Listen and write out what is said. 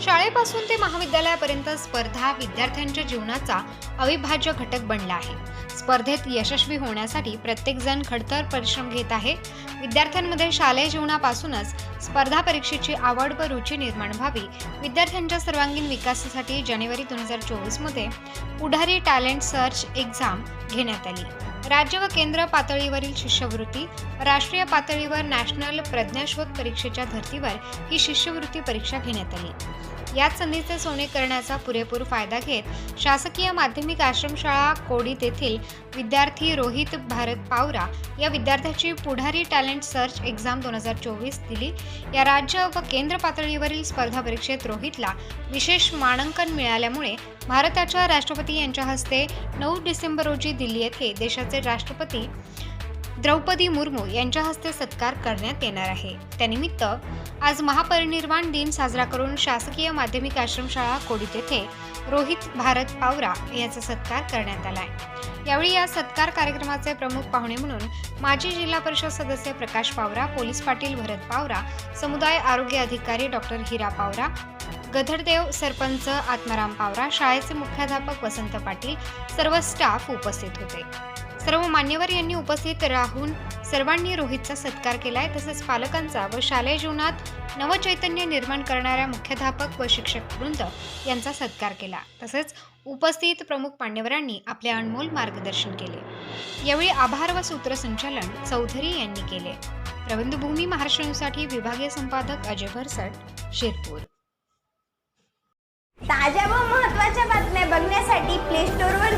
সা शाळेपासून ते महाविद्यालयापर्यंत स्पर्धा विद्यार्थ्यांच्या जीवनाचा अविभाज्य घटक बनला आहे. स्पर्धेत यशस्वी होण्यासाठी प्रत्येकजण खडतर परिश्रम घेत आहे. विद्यार्थ्यांमध्ये शालेय जीवनापासूनच स्पर्धा परीक्षेची आवड व रुची निर्माण व्हावी. विद्यार्थ्यांच्या सर्वांगीण विकासासाठी जानेवारी दोन हजार चोवीसमध्ये पुढारी टॅलेंट सर्च एक्झाम घेण्यात आली. राज्य व केंद्र पातळीवरील शिष्यवृत्ती राष्ट्रीय पातळीवर नॅशनल प्रज्ञाशोध परीक्षेच्या धर्तीवर ही शिष्यवृत्ती परीक्षा घेण्यात आली. याच संधीचे सोने करण्याचा पुरेपूर फायदा घेत शासकीय माध्यमिक आश्रमशाळा कोडीत येथील विद्यार्थी रोहित भारत पावरा या विद्यार्थ्याची पुढारी टॅलेंट सर्च एक्झाम दोन हजार चोवीस दिली. या राज्य व केंद्र पातळीवरील स्पर्धा परीक्षेत रोहितला विशेष मानांकन मिळाल्यामुळे भारताच्या राष्ट्रपती यांच्या हस्ते नऊ डिसेंबर रोजी दिल्ली येथे देशाचे राष्ट्रपती द्रौपदी मुर्मू यांच्या हस्ते सत्कार करण्यात येणार आहे. त्यानिमित्त आज महापरिनिर्वाण दिन साजरा करून शासकीय माध्यमिक आश्रमशाळा कोडीत येथे रोहित भारत पावरा याचा सत्कार करण्यात आला आहे. यावेळी या सत्कार कार्यक्रमाचे प्रमुख पाहुणे म्हणून माजी जिल्हा परिषद सदस्य प्रकाश पावरा पोलीस पाटील भरत पावरा समुदाय आरोग्य अधिकारी डॉक्टर हिरा पावरा गधरदेव सरपंच आत्माराम पावरा शाळेचे मुख्याध्यापक वसंत पाटील सर्व स्टाफ उपस्थित होते. सर्व मान्यवर यांनी उपस्थित राहून सर्वांनी रोहितचा सत्कार केलाय तसेच पालकांचा व शालेय जीवनात नवचैतन्य निर्माण करणाऱ्या मुख्याध्यापक व शिक्षक वृंद यांचा सत्कार केला. तसेच उपस्थित प्रमुख मान्यवरांनी आपले अनमोल मार्गदर्शन केले. यावेळी आभार व सूत्रसंचालन चौधरी यांनी केले. प्रबंधभूमी महाराष्ट्र न्यूजसाठी विभागीय संपादक अजय भरसट शिरपूर. ताज्या व महत्त्वाच्या बातम्या बघण्यासाठी प्ले स्टोअरवर